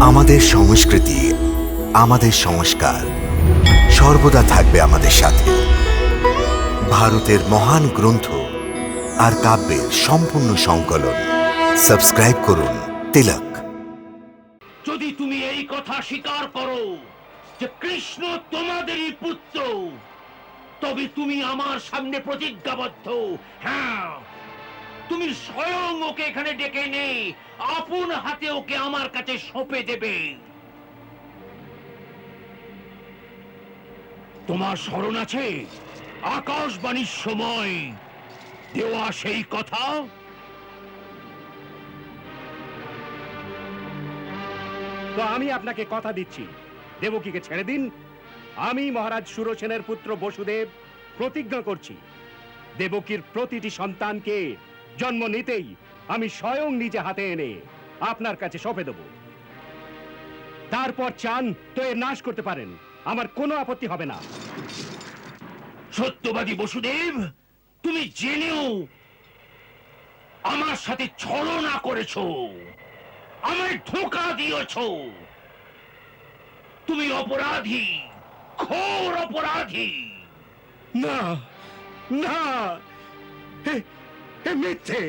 আমাদের সংস্কৃতি, আমাদের সংস্কার সর্বদা থাকবে আমাদের সাথে। ভারতের মহান গ্রন্থ আর কাব্যের সম্পূর্ণ সংকলন। সাবস্ক্রাইব করুন তিলক। যদি তুমি এই কথা স্বীকার করো যে কৃষ্ণ তোমাদেরই পুত্র, তবে তুমি আমার সামনে প্রতিজ্ঞাবদ্ধ। হ্যাঁ। তুমি স্বয়ং ওকে এখানে ডেকে নে আপন হাতে ওকে আমার কাছে সঁপে দেবে। তোমার স্মরণ আছে? আকাশবাণীর সময় দেওয়া সেই কথা? তো আমি আপনাকে কথা দিচ্ছি। দেবকীকে ছেড়ে দিন। আমি মহারাজ সুরসেনের পুত্র বসুদেব প্রতিজ্ঞা করছি। দেবকীর প্রতিটি সন্তানকে জন্ম নিতেই আমি স্বয়ং নিজে হাতে এনে আপনার কাছে সঁপে দেব। তারপর চান তো এর নাশ করতে পারেন। আমার কোনো আপত্তি হবে না। সত্যবাদী বসুদেব তুমি জেনেও আমার সাথে ছলনা করেছ আমায় ধোকা দিয়েছ। তুমি অপরাধী ঘোর অপরাধী। না না মিথ্যে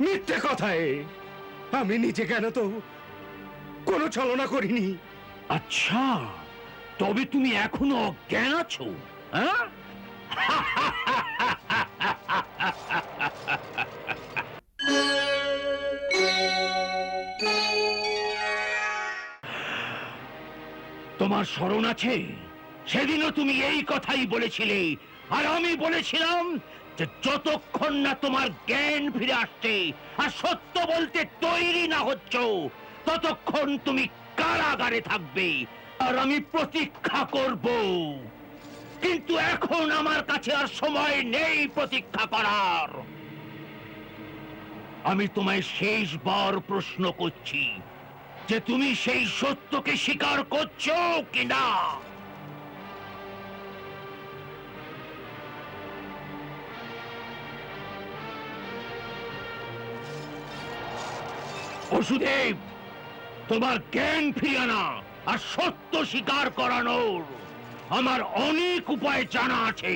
মিথ্যে কথায়। আমি নিজে কেন তো কোনো ছলনা করিনি। আচ্ছা তবে তুমি এখনও অজ্ঞান আছো হ্যাঁ? তোমার স্মরণ আছে? সেদিনও তুমি এই কথাই বলেছিলে, আর আমি বলেছিলাম যে যতক্ষণ না তোমার জ্ঞান ফিরে আসছে আর সত্য বলতে তৈরি না হচ্ছ, ততক্ষণ তুমি কারাগারে থাকবে আর আমি প্রতীক্ষা করব। কিন্তু এখন আমার কাছে আর সময় নেই প্রতীক্ষা করার। আমি তোমায় শেষবার প্রশ্ন করছি যে তুমি সেই সত্যকে স্বীকার করছ কিনা? বসুদেব তোমার জ্ঞান ফিরিয়ানা আর সত্য স্বীকার করানোর আমার অনেক উপায় জানা আছে।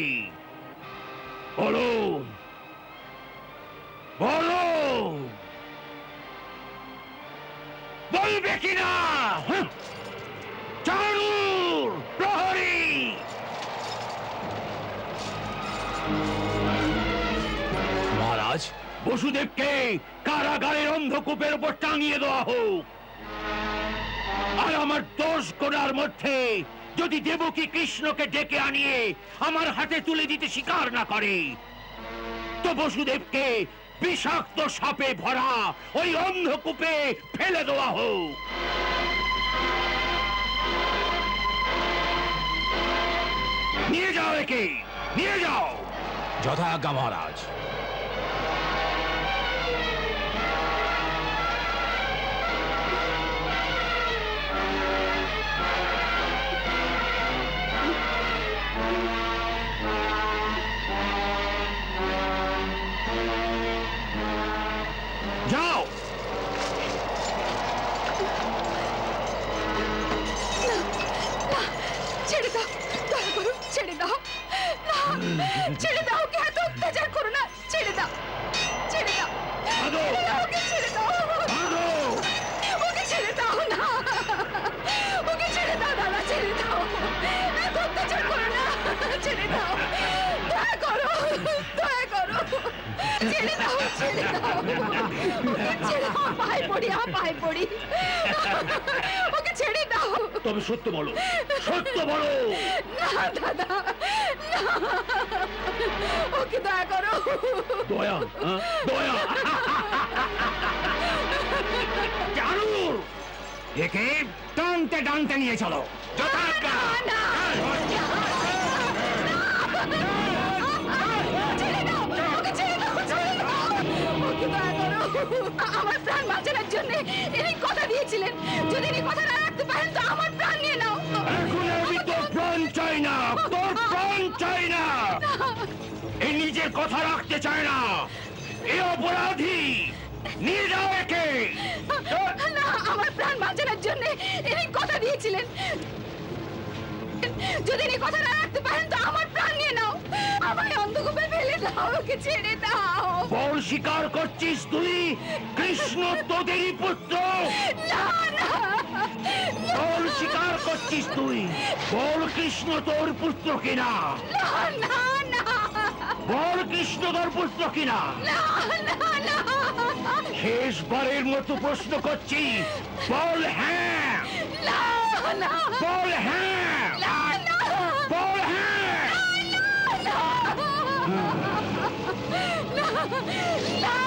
বলো বলো, বলবে কিনা? বসুদেবকে কারাগারের অন্ধকূপের উপর টাঙিয়ে দেওয়া হোক। আর আমার দোষ করার মধ্যে যদি দেবকী কৃষ্ণকে ডেকে আনিয়ে আমার হাতে তুলে দিতে স্বীকার না করে, তো বসুদেবকে বিষাক্ত সাপে ভরা ওই অন্ধকূপে ফেলে দেওয়া হোক। নিয়ে যাও একে, নিয়ে যাও। যথা আজ্ঞা মহারাজ। ছেড়ে দাও ছেড়ে দাও ওকে ছেড়ে দাও পায়ে পড়ি আ পায়ে পড়ি ওকে ছেড়ে দাও তবে সত্য বলো সত্য বলো না দাদা না ওকে দয়া করো দয়া হ্যাঁ? দয়া জানুর একে টানতে টানতে নিয়ে চলো যথাজ্ঞা না ছেড়ে আমার প্রাণ বাঁচানোর জন্য ইনি কথা দিয়েছিলেন। যদি ইনি কথা না রাখতে পারেন তো আমার প্রাণ নিয়ে নাও। এখন আমি তোর প্রাণ চাই না তোর প্রাণ চাই না। এই নিজের কথা রাখতে চায় না। এ অপরাধী নিয়ে যাও একে। না আমার প্রাণ বাঁচানোর জন্য বলেছিলেন যদি এই কথা না রাখতে পারেন তো আমার ফেলে ছেড়ে দাও। বল স্বীকার করছিস তুই? কৃষ্ণ তোদেরই পুত্র। না না। বল স্বীকার করছিস তুই? বল কৃষ্ণ তোর পুত্র কিনা? না না না। বল কৃষ্ণ তোর পুত্র কিনা? না না না। শেষবারের মতো প্রশ্ন করছি। বল হ্যাঁ। না না। বল হ্যাঁ। না না। বল হ্যাঁ। no!